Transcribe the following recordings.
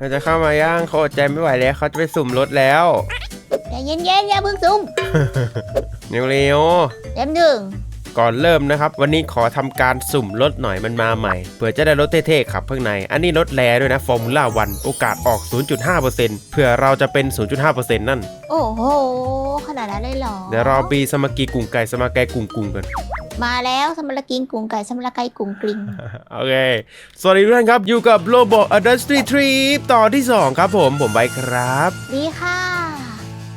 เขาจะเข้ามาย่างเขาอดใจไม่ไหวแล้วเขาจะไปสุ่มรถแล้วใจเย็นๆอย่าเพิ่งซุ่มเร็วเต็มหนึ่งๆก่อนเริ่มนะครับ วันนี้ขอทำการสุ่มรถหน่อยมันมาใหม่เผื่อจะได้รถเท่ๆขับข้างใน อันนี้รถแรด้วยนะฟอร์มูล่าวันโอกาสออก 0.5%เผื่อเราจะเป็น 0.5%นั่น โอ้โห ขนาดนั้นเลยเหรอ เดี๋ยวรอบีสมากีกุ่งไก่สมาแกกุ่งกุ่งกัน มาแล้วสมรกิงกุ่งไก่สมรไก่กุ่งกลิงโอเค สวัสดีทุกท่านครับ อยู่กับโ o บ a ด Industry Trip ตอนที่ 2 ครับผม ผมไบค์ครับ ดีค่ะ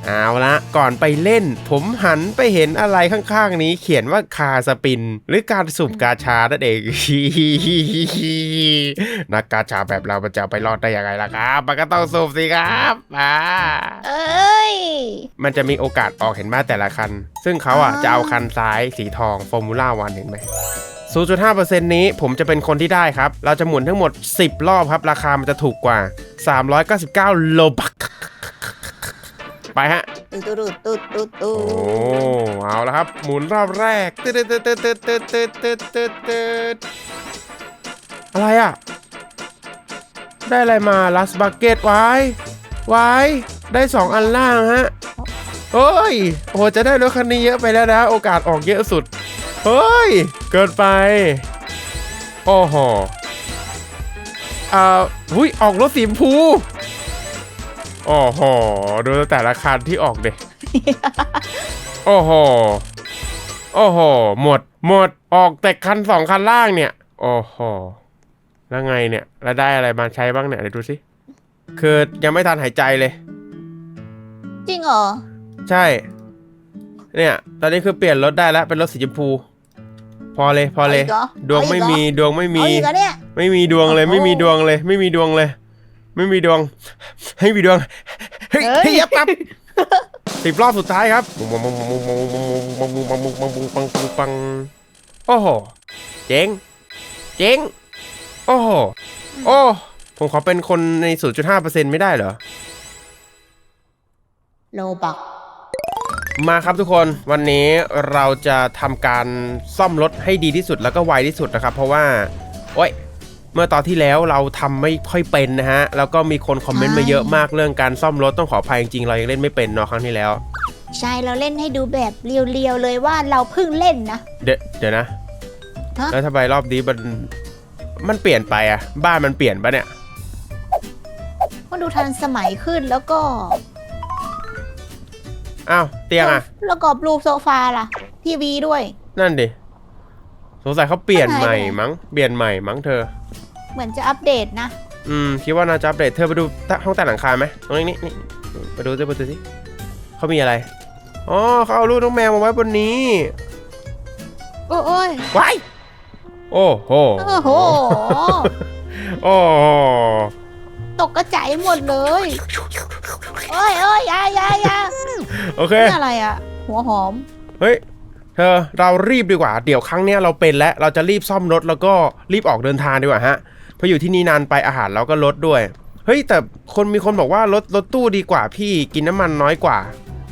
เอาละก่อนไปเล่น ผมหันไปเห็นอะไรข้างๆนี้เขียนว่าคาสปิน หรือการสุ่มกาชานั่นเองนักกาชาแบบเรามันจะไปรอดได้ยังไงล่ะครับ มันก็ต้องสุ่มสิครับอ่าเอ้ยมันจะมีโอกาสออกเห็นมาแต่ละคัน ซึ่งเขาอะอ่าจะเอาคันซ้ายสีทองฟอร์มูล่าวันเห็นไหม0.5%นี้ผมจะเป็นคนที่ได้ครับ เราจะหมุนทั้งหมด 10 รอบครับ ราคามันจะถูกกว่า 399 โลบัก ไปฮะตูดตูดตูดตูดตูโอ้ดเอาละครับ หมุนรอบแรกตึ๊ดตึ๊ดตึ๊ดตึ๊ดตึ๊ดตึ๊ดตึ๊ดตึ๊ดตึ๊ดอะไรอะ ได้อะไรมาลัสบักเก็ตไว้ไว้ได้ 2 อันล่างฮะเฮ้ยโอ้โหจะได้รถคันนี้เยอะไปแล้วนะ โอกาสออกเยอะสุด เฮ้ย เกินไปโอ้โหอ่าหุ้ยออกรถสีชมพู โอ้โห ดูแต่ละคันที่ออกเด็โอ้โห โอ้โห หมด หมด ออกแต่คันสองคันล่างเนี่ย โอ้โห แล้วไงเนี่ย แล้วได้อะไรมาใช้บ้างเนี่ยเดี๋ยวดูสิ คือยังไม่ทันหายใจเลย จริงเหรอ ใช่ เนี่ย ตอนนี้คือเปลี่ยนรถได้แล้ว เป็นรถสีชมพู พอเลย พอเลยาอีกหรอดวงไม่มี ดวงไม่เอามีอีกเหรอเนี่ยไม่มีดวงเลยโอ้โหไม่มีดวงเลย ไม่มีดวงเลย ไม่มีดวง ให้มีดวง เฮ้ยเฮียบครับสิบรอบสุดท้ายครับปังโอ้โห เจ๊ง เจ๊ง โอ้โห โอ้ ผมขอเป็นคนใน 0.5%ไม่ได้เหรอ โลบักมาครับทุกคนวันนี้เราจะทำการซ่อมรถให้ดีที่สุดแล้วก็ไวที่สุดนะครับ เพราะว่า โอ้ย เมื่อตอนที่แล้วเราทำไม่ค่อยเป็นนะฮะ แล้วก็มีคนคอมเมนต์มาเยอะมากเรื่องการซ่อมรถต้องขออภัยจริงๆเรายังเล่นไม่เป็นเนาะครั้งที่แล้ว ใช่เราเล่นให้ดูแบบเรียวๆเลยว่าเราเพิ่งเล่นนะ เดี๋ยวเดี๋ยวนะฮะแล้วทำไมรอบนี้มันมันเปลี่ยนไปอะบ้านมันเปลี่ยนปะเนี่ยก็ดูทันสมัยขึ้นแล้วก็อ้าวเตียงอะแล้วก็รูปโซฟาล่ะ ทีวีด้วย นั่นดิ สงสัยเขาเปลี่ยนมันใหหายม่ไปไหนมั้ง เปลี่ยนใหม่มั้งเธอ เหมือนจะอัปเดตนะ อืม คิดว่าน่าจะอัปเดต เธอไปดูใต้ห้องใต้หลังคาไหมตรงนี้นี่นี่ไปดูสิไปดูสิเขามีอะไร อ๋อเขาเอาลูกน้องแมวมาไว้บนนี้ โอ้โอ้ยว้ายโอ้โห โอ้โห โอ้โหตกกระจายหมดเลย โอ้ยโอ้ยอยาอยาอยาโอเค นี่อะไรอะ หัวหอม เฮ้ย เธอเรารีบดีกว่า เดี๋ยวครั้งเนี้ยเราเป็นแล้วเราจะรีบซ่อมรถแล้วก็รีบออกเดินทางดีกว่าฮะเพราะอยู่ที่นี่นานไปอาหารเราก็ลดด้วย เฮ้ยแต่คนมีคนบอกว่ารถรถตู้ดีกว่าพี่กินน้ำมันน้อยกว่า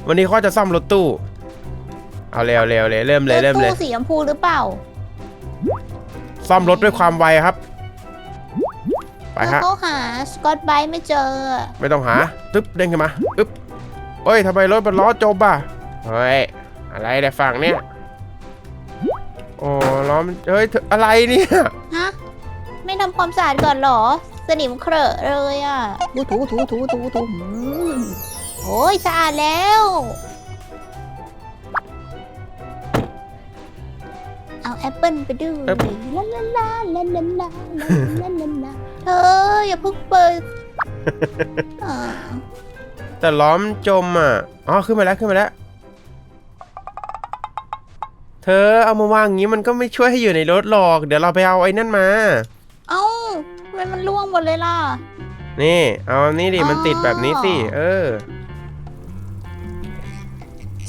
วันนี้เขาจะซ่อมรถตู้ เอาเร็วเร็วเลยเริ่มเลยเริ่มเลย ตู้สีชมพูหรือเปล่าซ่อมรถด้วยความไวครับ ไปแล้วฮะ เขาหาสกอตไบรท์ไม่เจอ ไม่ต้องหาตึ๊บเด้งขึ้นมาอึ๊บเฮ้ยทำไมรถมันล้อจมอะเฮ้ยอะไรแต่ยฝั่งเนี้ย โอ้ล้อมันเฮ้ยเธออะไรเนี่ย ฮะ ไม่ทำความสะอาดก่อนเหรอ สนิมเครอะเลยอะถูถูถูถูถูถูอืมโอ้ยสะอาดแล้ว เอาแอปเปิลไปดูเอ๊ะลาลาลาลาลาลาลาลาลาลาเธออย่าเพิ่งเปิดอ่าแต่ล้อมนจมอะ อ๋อขึ้นมาแล้วขึ้นมาแล้ว เธอเอามาวางอย่างนี้มันก็ไม่ช่วยให้อยู่ในรถหรอก เดี๋ยวเราไปเอาไอ้นั่นมา เอ้าทำไมมันร่วงหมดเลยล่ะ นี่ เอาอันนี้ดิมันติดแบบนี้สิ เออ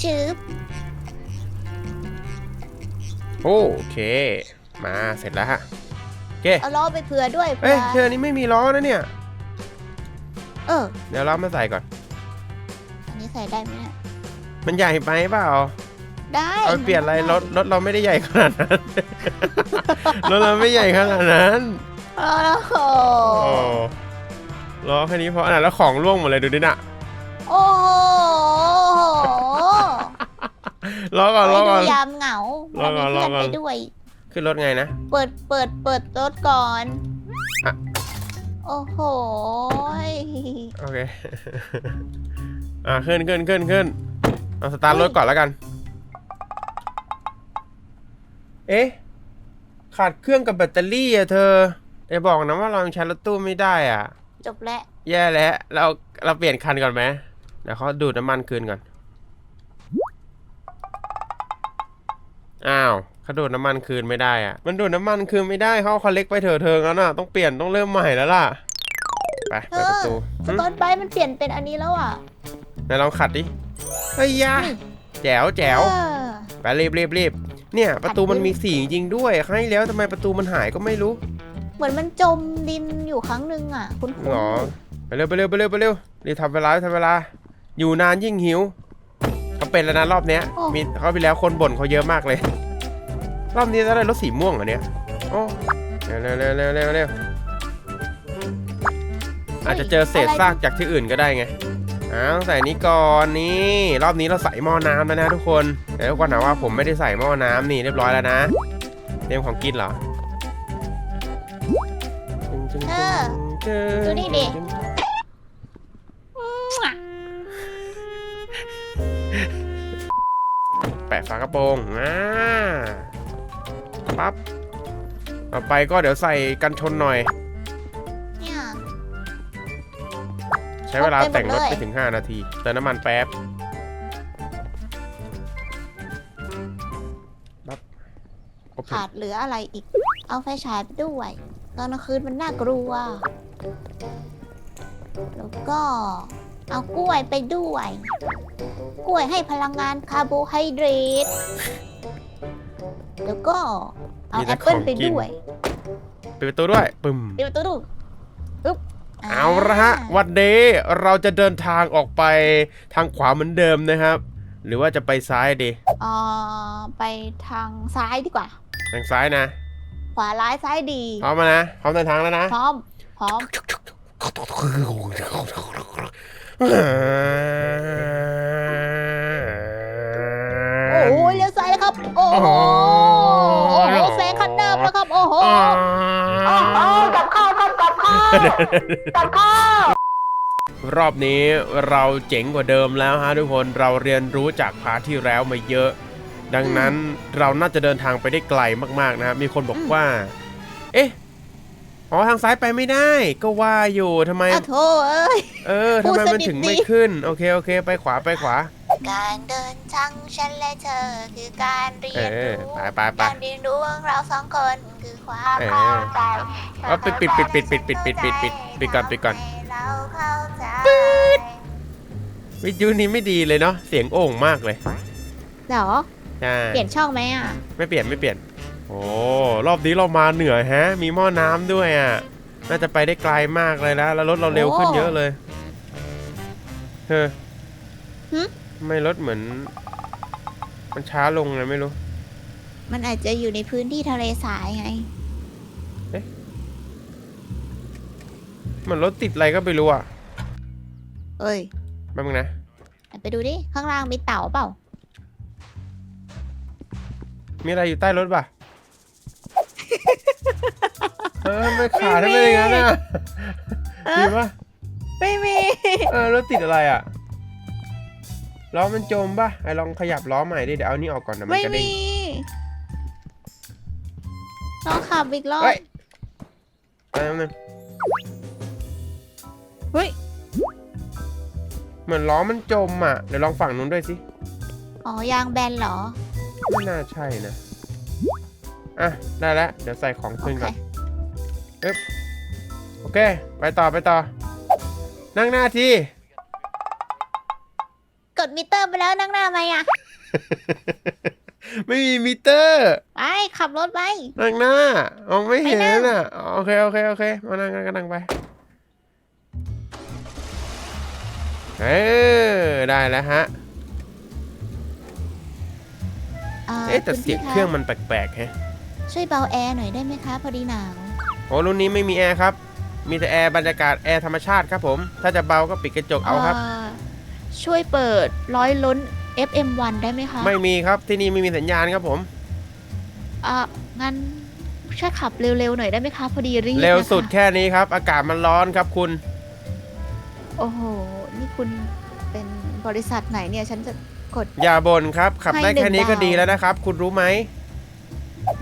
ชืบโอเค มาเสร็จแล้วฮะโอเคเอาล้อไปเผื่อด้วยเอ้เผื่ยอเธอนี่ไม่มีล้อนะเนี่ย เออ เดี๋ยวเรามาใส่ก่อน อันนี้ใส่ได้ไหมเนี่ย มันใหญ่ไปเปล่า ได้ เอาไปเปลี่ยนอะไรรถรถเราไม่ได้ใหญ่ขนาดนั้น รถเราไม่ใหญ่ขนาดนั้นโอ้โหโอ้ล้อแค่นี้พออันนั้นแล้วของร่วงหมดเลยดูดิน่ะโอ้โหล้อก่อนล้อไปก่ดูอนยามเหงาลองก่อนมีเพื่อนลองก่อน ไปด้วย ขึ้นรถไงนะ เปิดเปิดเปิดรถก่อนอะโอ้โหโอเค อ่าขึ้นขึ้นขึ้นขึ้นเอาสตาร์ทรถก่อนแล้วกัน เอ๊ะ ขาดเครื่องกับแบตเตอรี่อะเธออย่าบอกนะว่าเรายังใช้รถตู้ไม่ได้อะจบแล้ว แย่แล้ว เราเราเปลี่ยนคันก่อนไหมเดี๋ยวเขาดูดน้ำมันคืนก่อน อ้าวเขาดูดน้ำมันคืนไม่ได้อะมันดูดน้ำมันคืนไม่ได้เขาเอาคันเล็กไปเถอะเธองั้นน่ะต้องเปลี่ยนต้องเริ่มใหม่แล้วล่ะ ไปเธเปิดอประตูสกอตไบรท์มันเปลี่ยนเป็นอันนี้แล้วอะไหนลองขัดดิเฮ้ยยะนี่แจ๋วแจ๋วเออไปรีบรีบรีบ เนี่ยประตูขัดดิมันมีสีจริงๆด้วยครั้งที่แล้วทำไมประตูมันหายก็ไม่รู้เหมือนมันจมดินอยู่ครั้งหนึ่งอะ คุณหรอไปเร็วไปเร็วไปเร็วไปเร็วรีบทำเวลารีบทำเวลา อยู่นานยิ่งหิวเขาเป็นแล้วนะรอบเนี้ยมีเขาไปแล้วคนบ่นเขาเยอะมากเลย รอบนี้จะได้รถสีม่วงเหรอเนี่ยโอ้เร็วเร็วเร็วเร็วเร็วเร็วอาจจะเจอเศษซากจากที่อื่นก็ได้ไง อ้าวใส่นี้ก่อนนี่รอบนี้เราใส่หม้อน้ำแล้วนะทุกคนเดี๋ยวทุกคนถามว่าผมไม่ได้ใส่หม้อน้ำนี่เรียบร้อยแล้วนะเตรียมของกินเหรอเออดูนี่ดิแปะฝากระโปรงอ่าปั๊บต่อไปก็เดี๋ยวใส่กันชนหน่อยเนี่ย ใช้เวลาครบไปหมดแต่งรถเลยไปถึง 5 นาทีเติมน้ำมันแป๊บปั๊บโอเคขาดเหลืออะไรอีก เอาไฟฉายไปด้วย ตอนกลางคืนมันน่ากลัว แล้วก็เอากล้วยไปด้วย กล้วยให้พลังงานคาร์โบไฮเดรต แล้วก็เอามีแอแต่ปเปิลของไปกินด้วยปิดประตูด้วย ปึ้มเดี๋ยวตัวดูปึ๊บ เอาละฮะวันนี้เราจะเดินทางออกไปทางขวาเหมือนเดิมนะครับ หรือว่าจะไปซ้ายดีเอ่อไปทางซ้ายดีกว่า ทางซ้ายนะ ขวาร้ายซ้ายดีพร้อมมานะพร้อมเดินทางแล้วนะพร้อมพร้อมโอ้โหเลี้ยวซ้ายแล้วครับโอ้โหโอ้โหแซงคันเดิมแล้วครับ โอ้โหโอ้โหกับข้าวครับ กับข้าวกับข้าวรอบนี้เราเจ๋งกว่าเดิมแล้วฮะทุกคนเราเรียนรู้จากพาร์ทที่แล้วมาเยอะ ดังนั้นเราน่าจะเดินทางไปได้ไกลมากๆนะครับมีคนบอกว่า เอ๊ะอ๋อทางซ้ายไปไม่ได้ ก็ว่าอยู่ทำไม อ้าวโถเอ้ย เออทำไมมันถึงไม่ขึ้น โอเคโอเค ไปขวาไปขวา การเดินทางฉันและเธอคือการเรียนเออรู้ไปไปไป การเรียนรู้ของเราสองคน คือความเออเข้าใจเอาปิดปิดปิดปิดปิดปิดปิดปิดปิดปิดก่อนปิดก่อนเราเข้าใจวิทยุนี้ไม่ดีเลยเนาะเสียงโอ่งมากเลยเหรอใช่เปลี่ยนช่องไหมอะไม่เปลี่ยนไม่เปลี่ยน โอ้รอบนี้เรามาเหนือแฮะ มีหม้อน้ำด้วยอะน่าจะไปได้ไกลมากเลยนะแล้วรถเราเร็วขึ้นเยอะเลยเฮ้อหึทำไม่รถเหมือน มันช้าลงเลยไม่รู้ มันอาจจะอยู่ในพื้นที่ทะเลทรายไง เหมันรถติดอะไรก็ไม่รู้อะเอ้ย แป๊บนึงนะ ไปดูดิ ข้างล่างมีเต่าเปล่า มีอะไรอยู่ใต้รถป่ะ เออไม่ขาดทำไมอย่างนั้นอะเออ มีปะไม่มี เออรถติดอะไรอะล้อมันจมป่ะไอ้ลองขยับล้อใหม่ดิเดี๋ยวเอานี่ออกก่อนนะมันไม่กระเด้มี ง ขับอีกรอบเฮ้ย แป๊บนึงเฮ้ย เหมือนล้อมันจมอะ เดี๋ยวลองฝั่งนู้นด้วยสิ อ๋อยางแบนเหรอ ไม่น่าใช่นะ อะ ได้แล้ว เดี๋ยวใส่ของโอขึ้นเคก่อน โอเค ไปต่อไปต่อ นั่งหน้าที่กดมิเตอร์ไปแล้วนั่งหน้าไหมอะ ไม่มีมิเตอร์ ไปขับรถไป นั่งหน้ามองไม่เห็ไปนั่นงอะอ๋อโอเคโอเคโอเคมานั่งกันก็นั่งไปเออได้แล้วฮะ เอ๊ะแต่คุณเสียงพี่ะเครื่องมันแปลกๆแฮะช่วยเบาแอร์หน่อยได้ไหมคะ พอดีหนาวโอ้รุ่นนี้ไม่มีแอร์ครับ มีแต่แอร์บรรยากาศแอร์ธรรมชาติครับผม ถ้าจะเบาก็ปิดกระจกเอาครับ ช่วยเปิดร้อยล้น FM1 ได้ไหมคะไม่มีครับที่นี่ไม่มีสัญญาณครับผมอะงั้นช่วยขับเร็วๆหน่อยได้ไหมคะ พอดีรีบเร็วสุดนะคะแค่นี้ครับ อากาศมันร้อนครับคุณ โอ้โห นี่คุณเป็นบริษัทไหนเนี่ย ฉันจะกด อย่าบ่นครับ ขับได้ให้หนึ่งแค่นี้ก็ดาว ดีแล้วนะครับ คุณรู้ไหม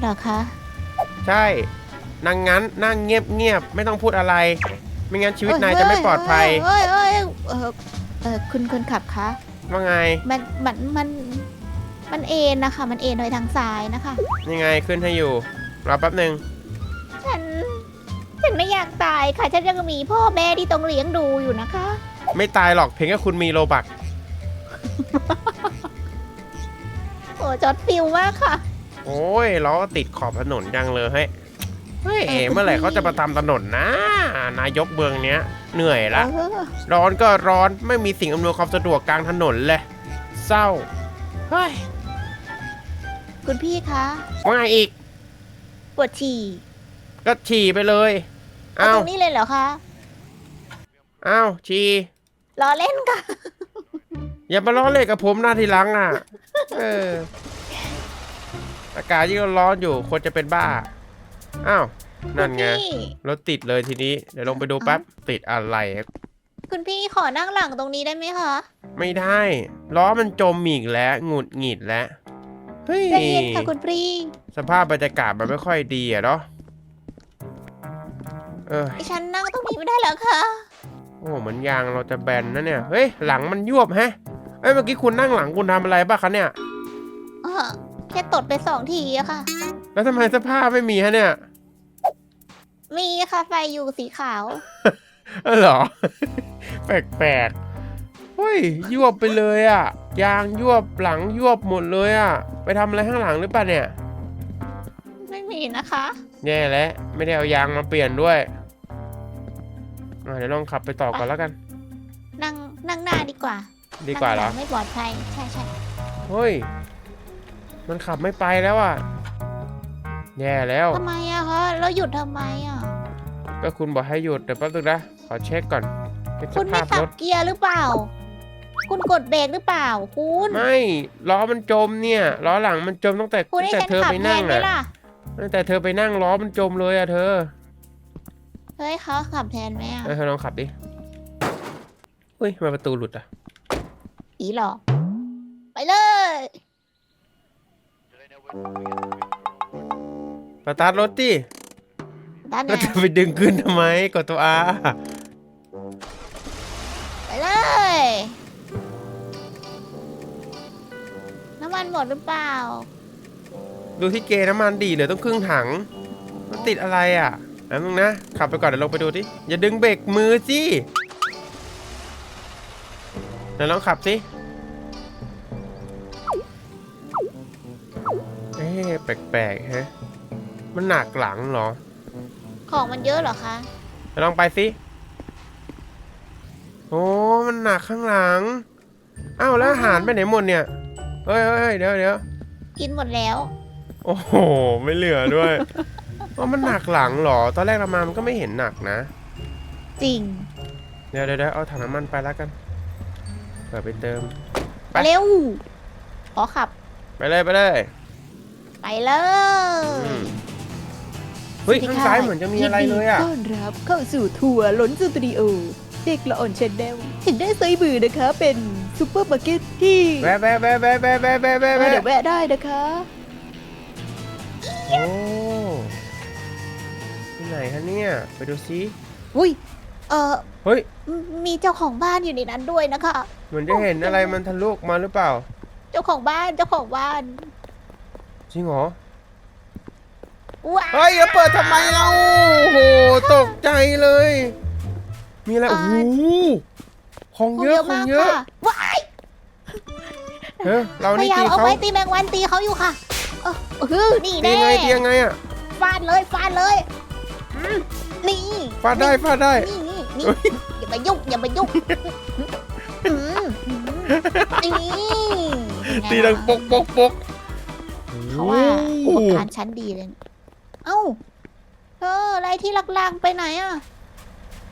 เหรอคะใช่นั่งงั้นนั่งเงียบเงียบๆไม่ต้องพูดอะไร ไม่งั้นชีวิตนายจะไม่ปลอดภัย เอ้ยเอ้ยเอ้ยเออเออคุณคนขับคะ ว่าไง มันมันมันมันเอ็นนะคะ มันเอ็นโดยทางซ้ายนะคะยังไงขึ้นให้อยู่รอแป๊บหนึ่งฉันฉันไม่อยากตายค่ะ ฉันยังมีพ่อแม่ที่ต้องเลี้ยงดูอยู่นะคะ ไม่ตายหรอกเพียงแค่คุณมีโลบักโอ้จอดฟิวมากค่ะ โอ้ยล้อติดขอบถนนจังเลยเฮ้ย เฮ้ยเออคุณเมื่อไหร่พี่เขาจะมาทำถนนนะ นายกเบืองเนี้ยเหนื่อยละ เออร้อนก็ร้อนไม่มีสิ่งอำนวยความสะดวกกลางถนนเลยเศร้าเฮ้ยคุณพี่คะว่าไงอีกปวดฉี่ก็ฉี่ไปเลยเอาเอ้าตรงนี้เลยเหรอคะเอ้าฉี่ล้อเล่นค่ะ อย่ามาล้อเล่นกับผมหน้าทีหลังอะเอออากาศยิ่งร้อนอยู่คนจะเป็นบ้า อ้าวนั่นไงคุณพี่รถติดเลยทีนี้ เดี๋ยวลงไปดูแป๊บติดอะไรคุณพี่ขอนั่งหลังตรงนี้ได้ไหมคะไม่ได้ล้อมันจมอีกแล้วหงุดหงิดแล้วเฮ้ยใจเย็นค่ะคุณพี่สภาพบรรยากาศมันไม่ค่อยดีอะเนาะเออดิฉันนั่งตรงนี้ไม่ได้เหรอคะโอ้เหมือนยางเราจะแบนนะเนี่ยเฮ้ยหลังมันยวบแฮะเอ้ยเมื่อกี้คุณนั่งหลังคุณทำอะไรบ้างคะเนี่ยเออแค่ตดไปสองทีอะค่ะ แล้วทำไมเสภาพไม่มีฮะเนี่ย มีค่ะไฟอยู่สีขาว เออเหรอ แปลกๆเฮ้ยยวบไปเลยอะยางยวบหลังยวบหมดเลยอะไปทำอะไรข้างหลังหรือเปล่าเนี่ย ไม่มีนะคะ แย่แล้วไม่ได้เอายางมาเปลี่ยนด้วยอะเดี๋ยวลองขับไปต่อก่อนแล้วกัน นั่งนั่งหน้าดีกว่าดีกว่าเหรอ นั่งลังไม่ปลอดภัย ใช่ใช่เฮ้ย มันขับไม่ไปแล้วอะ แย่แล้ว ทำไมอะคะแล้วหยุดทำไมอะก็คุณบอกให้หยุดเดี๋ยวแป๊บนึงนะ ขอเช็คก่อนเช็คสคุณไม่ภาพสัรบถ เกียร์หรือเปล่า คุณกดเบรกหรือเปล่า คุณไม่ล้อมันจมเนี่ยล้อหลังมันจมตั้งแต่คุณตั้ให้งแต่ฉันเธอขับไปแทนั่งนไหมอะล่ะตั้งแต่เธอไปนั่งล้อมันจมเลยอะเธอเฮ้ยเขาขับแทนไหมอะเออเธอลองขับดิเฮ้ยทำไมประตูหลุดอะอีหลอกไปเลย สตาร์ทรถดิด้านไหนแล้วจะไปดึงขึ้นทำไมกดตัว R ไปเลย น้ำมันหมดหรือเปล่า ดูที่เกน้ำมันดีเหลือต้องครึ่งถัง มันติดอะไรอะแล้วมึงนะ ขับไปก่อนเดี๋ยวลงไปดูดิอย่าดึงเบรกมือสิเดี๋ยวลองขับสิเอ๊ะแปลกๆฮะ มันหนักหลังเหรอ ของมันเยอะเหรอคะเดี๋ยวลองไปสิ โอ้ มันหนักข้างหลัง อ้าวแล้วอาหารไปไหนหมดเนี่ยเฮ้ยเฮ้ยเฮ้ยเดี๋ยวเดี๋ยวกินหมดแล้ว โอ้โห ไม่เหลือด้วยว่ามันหนักหลังเหรอ ตอนแรกเรามามันก็ไม่เห็นหนักนะ จริง เดี๋ยวเดี๋ยวเดี๋ยวเอาถังน้ำมันไปแล้วกันเปิดไปเติม ไปเร็ว ขอขับ ไปเลยไปเลย ไปเลยอืม เฮ้ยข้างซ้ายเหมือนจะมีอะไรเลยอะนดีต้อนรับเข้าสู่ทัวร์ล้นสตูดิโอเด็กละอ่อนชนแนลเห็นได้ไซส์มือนะคะ เป็นซูเปอร์มาร์เก็ตที่แวะแวะแวะแวะแวะแวะแวะแวะเออแวะเดี๋ยวแวะได้นะคะโอ้ที่ไหนคะเนี่ย ไปดูซิอุ้ยเออเฮ้ยมมีเจ้าของบ้านอยู่ในนั้นด้วยนะคะ เหมือนจะเห็นอะไรมันทะลุออกมาหรือเปล่า เจ้าของบ้านเจ้าของบ้านจริงเหรอ ว้าวเฮ้ยอย่าเปิดทำไมเราโอ้โหตกใจเลย มีอะไรโอ้โหของของเยเยอะอะของมากเยอะค่ะว้ายเฮ้ยเราพนี่ยายามตีเอาเขาไว้ตีแมงวันตีเขาอยู่ค่ะเออเออนี่ตีแน่ยังไงตียังไงอะฟาดเลยฟาดเลยอืมนี่ฟาดได้ฟาดได้ นี่นี่นี่อย่ามายุ่งอย่ามายุ่งอืมอืมนี่ตีดังปกปกปกเขาว่าโอ้อุปโหกรณ์ชั้นดีเลยนะเอ้าเธออะไรที่ลักลางไปไหนอะ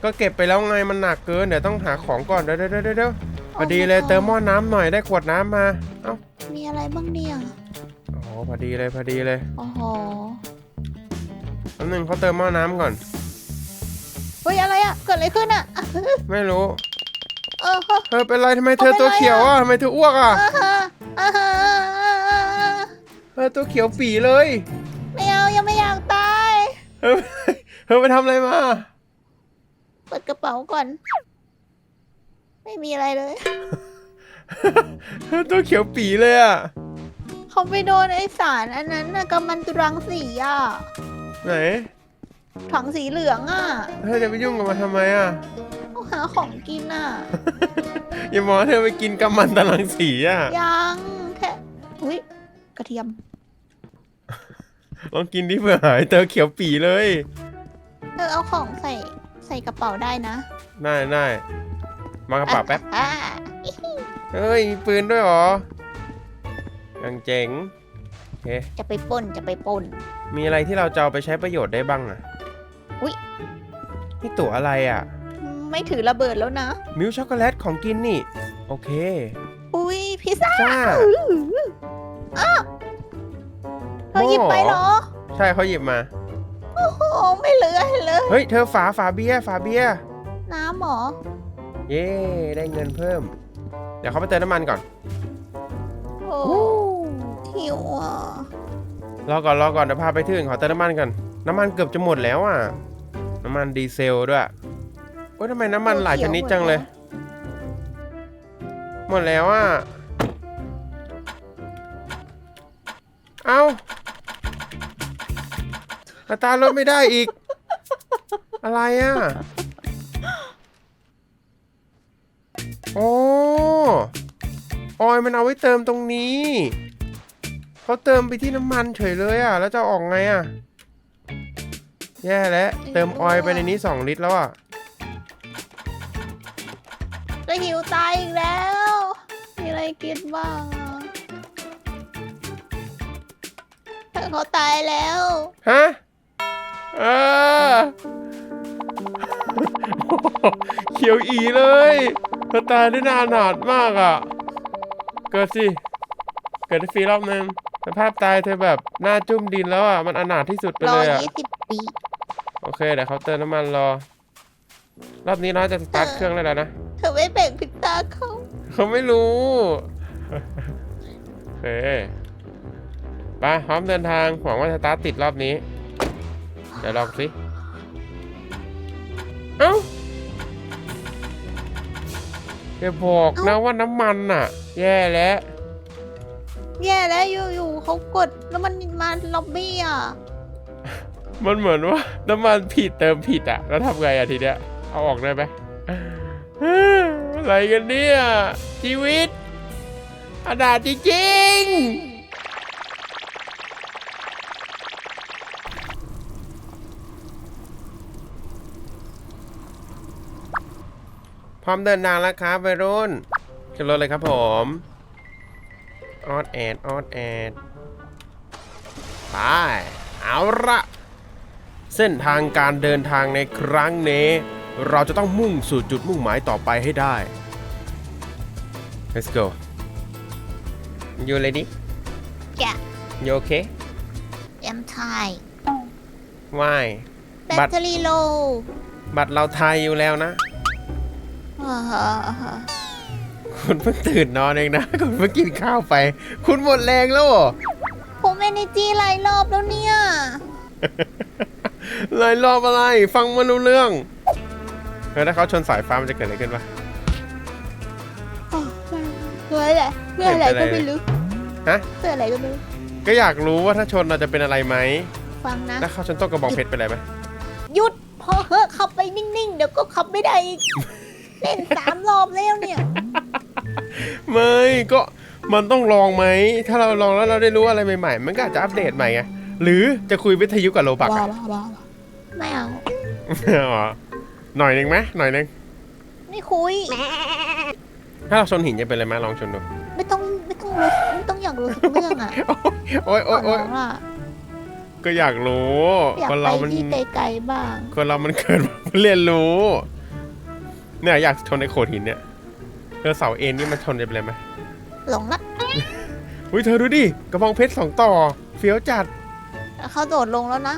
ก็เก็บไปแล้วไงมันหนักเกินเดี๋ยวต้องหาของก่อนเดี๋ยวเดี๋ยวเดี๋ยวเดี๋ยวพอดีเลยเติมหม้อน้ำหน่อยได้ขวดน้ำมา เอ้ามีอะไรบ้างเนี่ยอ๋อพอดีเลยพอดีเลยโอ้โหแป๊บนึงเขาเติมหม้อน้ำก่อน เฮ้ยอะไรอะ เกิดอะไรขึ้นอะ ไม่รู้เออเธอเป็นไรทำไมเธอตัวเขียวอะทำไมเธออ้วกอะอ่าฮะอ่าฮะเธอตัวเขียวปีเลย ไม่เอายังไม่อยากตาย เธอเธอไปทำอะไรมา เปิดกระเป๋าก่อน ไม่มีอะไรเลยเธอตัวเขียวปีเลยอะ เขาไปโดนไอสารอันนั้นน่ะกำมันตรังสีอะ ไหน ถังสีเหลืองอะเธอจะไปยุ่งกับมันทำไมอะ เขาหาของกินอะ อย่าบอกว่าเธอไปกินกำมันตะลังสีอะ ยังแค่อุ้ยกระเทียม ลองกินดิเผื่อหายเธอเขียวปีเลย เธอเอาของใส่ใส่กระเป๋าได้นะได้ได้มากระเป๋าแป๊บ อ่าเฮ้ยมีปืนด้วยเหรอยังเจ๋งโอเคจะไปปล้นจะไปปล้น มีอะไรที่เราจะเอาไปใช้ประโยชน์ได้บ้างอะอุ๊ย นี่ตั๋วอะไรอะ ไม่ถือระเบิดแล้วนะ มิลช็อกโกแลตของกินนี่ โอเค อุ้ยพิซซ่าจ้า เธอหยิบไปเหรอ ใช่เขาหยิบมา โอ้โหไม่เหลือเลย เฮ้ย เธอฝาฝาเบียร์ฝาเบียร์น้ำเหรอ เย้ได้เงินเพิ่ม เดี๋ยวเขาไปเติมน้ำมันก่อน โอ้หิวอะ รอก่อนรอก่อนเดี๋ยวพาไปที่อื่นขอเติมน้ำมันก่อน น้ำมันเกือบจะหมดแล้วอะ น้ำมันดีเซลด้วยโอ้ยทำไมน้ำมันหลายชนิดจังเลย หมดแล้วอะ เอ้า อัตรารถไม่ได้อีก อะไรอะโอ้ออยมันเอาไว้เติมตรงนี้เขาเติมไปที่น้ำมันเฉยเลยอะ แล้วจะเอาออกไงอะ แย่แล้วเติมออยล์ไปในนี้ 2 ลิตรแล้วอะจะหิวตายอีกแล้ว มีอะไรกินบ้างอะเธอเขาตายแล้ว ฮะ เออเขียวอีเลยเธอตายได้นานหนาดมากอะ เกิดสิ เกิดได้ฟรีรอบนึงสภาพตายเธอแบบหน้าจุ่มดินแล้วอะ มันอนาถที่สุดไปรอเลยอะ ยี่สิบปีโอเค เดี๋ยวเขาเติมน้ำมันรอ รอบนี้เราจะสตาร์ทเครื่องได้แล้วนะ เธอไม่แบ่งพิซซ่าเขา เขาไม่รู้ โอเคไปพร้อมเดินทาง หวังว่าสตาร์ทติดรอบนี้ เดี๋ยวลองสิ เอ้าอย่าบอกนะว่าน้ำมันน่ะ แย่แล้ว แย่แล้วอยู่ๆเขากดแล้วมันมาล็อบบี้อะ มันเหมือนว่า น้ำมันผิดเติมผิดอะแล้วทำไงอะทีเนี้ย เอาออกได้ไหมอะไรกันเนี่ย ชีวิตอนาถจริงๆ ร้อมเดินทางแล้วครับวัยรุ่นขึ้นรถเลยครับผมออดแอดออดแอดไปเอาละเส้นทางการเดินทางในครั้งนี้ เราจะต้องมุ่งสู่จุดมุ่งหมายต่อไปให้ได้ let's go you ready แกะ you okay แอมไทย why แบตบัตรเตอรี่โลบัตรเราไทยอยู่แล้วนะอ่าฮะอ่าฮะ คุณเพิ่งตื่นนอนเองนะ คุณเพิ่งกินข้าวไป คุณหมดแรงแล้วเหรอผมเอเนจีหลายรอบแล้วเนี่ย เลยรอบอะไร ฟังมารู้เรื่องเฮ้ยถ้าเขาชนสายฟ้ามันจะเกิดอะไรขึ้นปะ เพื่ออะไรเพื่ออะไรก็ไม่รู้ฮะ เพื่ออะไรก็ไม่รู้ ก็อยากรู้ว่าถ้าชนเราจะเป็นอะไรไหมฟังนะถ้าเขาชนต้นกระบองเพชรเป็นอะไรไหม หยุดพอเหอะขับไปนิ่งๆ เดี๋ยวก็ขับไม่ได้อีก เล่นสามรอบแล้วเนี่ย ไม่ก็มันต้องลองไหม ถ้าเราลองแล้วเราได้รู้อะไรใหม่ๆ มันก็อาจจะอัปเดตใหม่ไง หรือจะคุยวิทยุกับโลบักอะไม่เอา อ๋อหน่อยหนึ่งไหมหน่อยหนึ่งไม่คุย ถ้าเราชนหินจะเป็นอะไรไหมลองชนดูไม่ต้องไม่ต้องรู้ไม่ต้องอยากรู้สักเรื่องอะโอ๊ยโอ๊ยโอ๊ยขร้งล่ะก็อยากรู้อยากคนไปเรามันที่ไกลๆบ้าง คนเรามันเกิดมาเพื่อเรียนรู้ เนี่ยอยากชนไอ้โขดหินเนี่ยเธอเสาเอ็นนี่มันชนได้ไปเลยไหมหลงละอุ้ยเธอดูดิกระบองเพชรสองต่อเฟี้ยวจัดเขาโดดลงแล้วนะ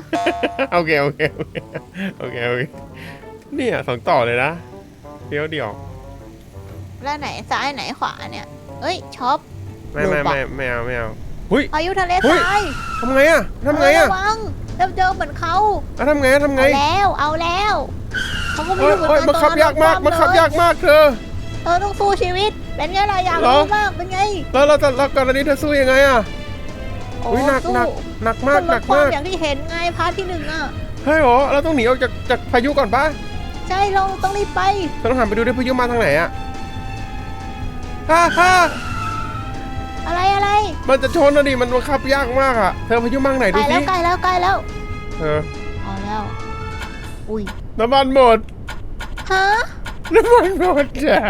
โอเคโอเคโอเคโอเคโอเคเนี่ยสองต่อเลยนะเฟี้ยวเดียวแล้วไหนซ้ายไหนขวาเนี่ยเอ้ยช็อปไม่ไม่โลบักไม่ไม่เอาไม่เอาหุ้ยพายุทะเลเฮ้ทยรายทำไงอะทำไงอะระวังเดิมเดิมๆเหมือนเขาอะทำไงอะทำไงเอาแล้วเอาแล้ว เขาก็ไม่เฮ้ยรู้เหมือนเฮ้ยกันมันขับยากมาก มันขับยากมากเธอเธอต้องสู้ชีวิต เป็นไงล่ะอยากเหรอรู้มากเป็นไงแล้วเราจะแล้วก่อนอันนี้เธอสู้ยังไงอะโอ้อุ้ยหนักสู้หนักหนักมัมากนหลนัดกความมากอย่างที่เห็นไงพาร์ทที่หนึ่งอะ เฮ้ยเหรอเราต้องหนีออกจากจากพายุก่อนปะใช่เราต้องรีบไปเธอต้องหันไปดูด้วยพายุมาทางไหนอะฮ่าฮ่าอะไรอะไรมันจะชนนะดิมันบังคับยากมากอะเธอพายุมาทางไหนใกดูล้สิแล้วใกล้แล้วใกล้แล้วเออเอาแล้ว อุ้ย น้ำมันหมด ฮะน้ำมันหมดจ้า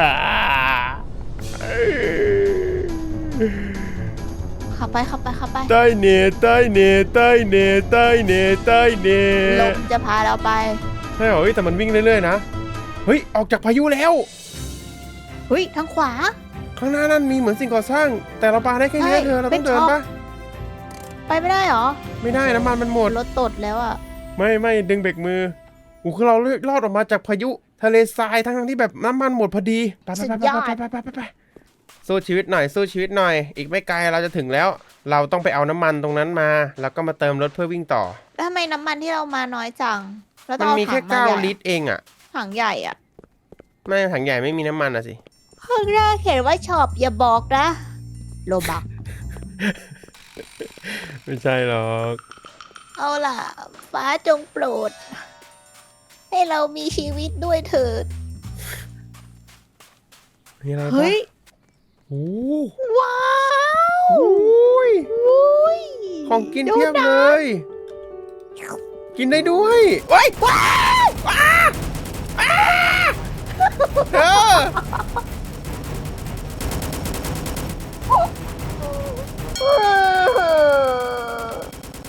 ขับไปขับไปขับไป ใต้เนใต้เนใต้เนใต้เนใต้เนลมจะพาเราไป ใช่เหรอเฮ้ยแต่มันวิ่งเรื่อยๆนะ เฮ้ย ออกจากพายุแล้ว เฮ้ยทางขวา ข้างหน้านั่นมีเหมือนสิ่งก่อสร้าง แต่เราปาได้แค่นี้ใช่เธอเราเป็ต้อนงเดินช็อปปะ ไปไม่ได้เหรอ ไม่ได้น้ำมันมันหมด รถตดแล้วอะ ไม่ไม่ดึงเบรกมือ อูคือเรารอดออกมาจากพายุทะเลทรายทั้งๆที่แบบน้ำมันหมดพอดีไปไปสุดไปยอดไปไปไปไปไปสู้ชีวิตหน่อยสู้ชีวิตหน่อย อีกไม่ไกลเราจะถึงแล้ว เราต้องไปเอาน้ำมันตรงนั้นมา แล้วก็มาเติมรถเพื่อวิ่งต่อแล้วทำไมน้ำมันที่เรามาน้อยจังเราต้มัอนงเอามีถัแค่งมาเก้าใหญ่ลิตรเองอะถังใหญ่อะไม่ถังใหญ่ไม่มีน้ำมันอะสิ ข้างแรกเห็นว่าชอบอย่าบอกนะโลบักไม่ใช่หรอก เอาล่ะ ฟ้าจงโปรด ให้เรามีชีวิตด้วยเถิด มีอะไรปะเฮ้ย โอ้ว้าวโอ้ยอุ้ยของกินดูเพียบนะเลย กินได้ด้วยว้ายว้าวว้าวอ้าเธอ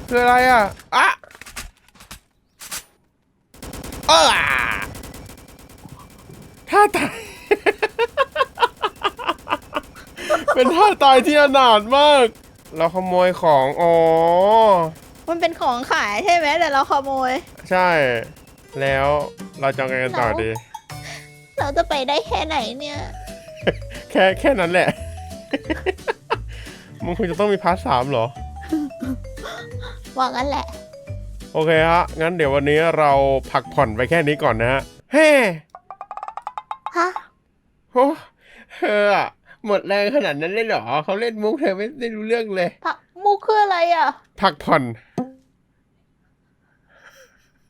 คืออะไรอะอะเออท่าตาย เป็นท่าตายที่อนาถมาก เราขโมยของ อ๋อ มันเป็นของขายใช่ไหมแต่เราขโมย ใช่ แล้วเราจะเอาไงกันต่อดี เราจะไปได้แค่ไหนเนี่ย แค่แค่นั้นแหละมันคงจะต้องมีพาร์ทสามเหรอ ว่างั้นแหละ โอเคฮะ งั้นเดี๋ยววันนี้เราพักผ่อนไปแค่นี้ก่อนนะฮะ เฮ้ฮะโอ้เธออะหมดแรงขนาดนั้นเลยเหรอ เขาเล่นมุกเธอไม่ได้รู้เรื่องเลย ผักมุกคืออะไรอะ พักผ่อน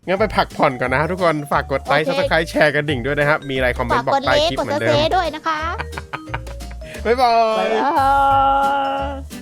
งั้นไปพักผ่อนก่อนนะฮะทุกคน ฝากกดไลค์ โอซัเคบสไครต์แชร์กระดิ่งด้วยนะครับ มีอะไรคอมเมนฝากต์บอกกดใต้เล็กคลิปกดเหมือนเซเดิม ด้วยนะคะบ๊ายบาบ๊ายย บาย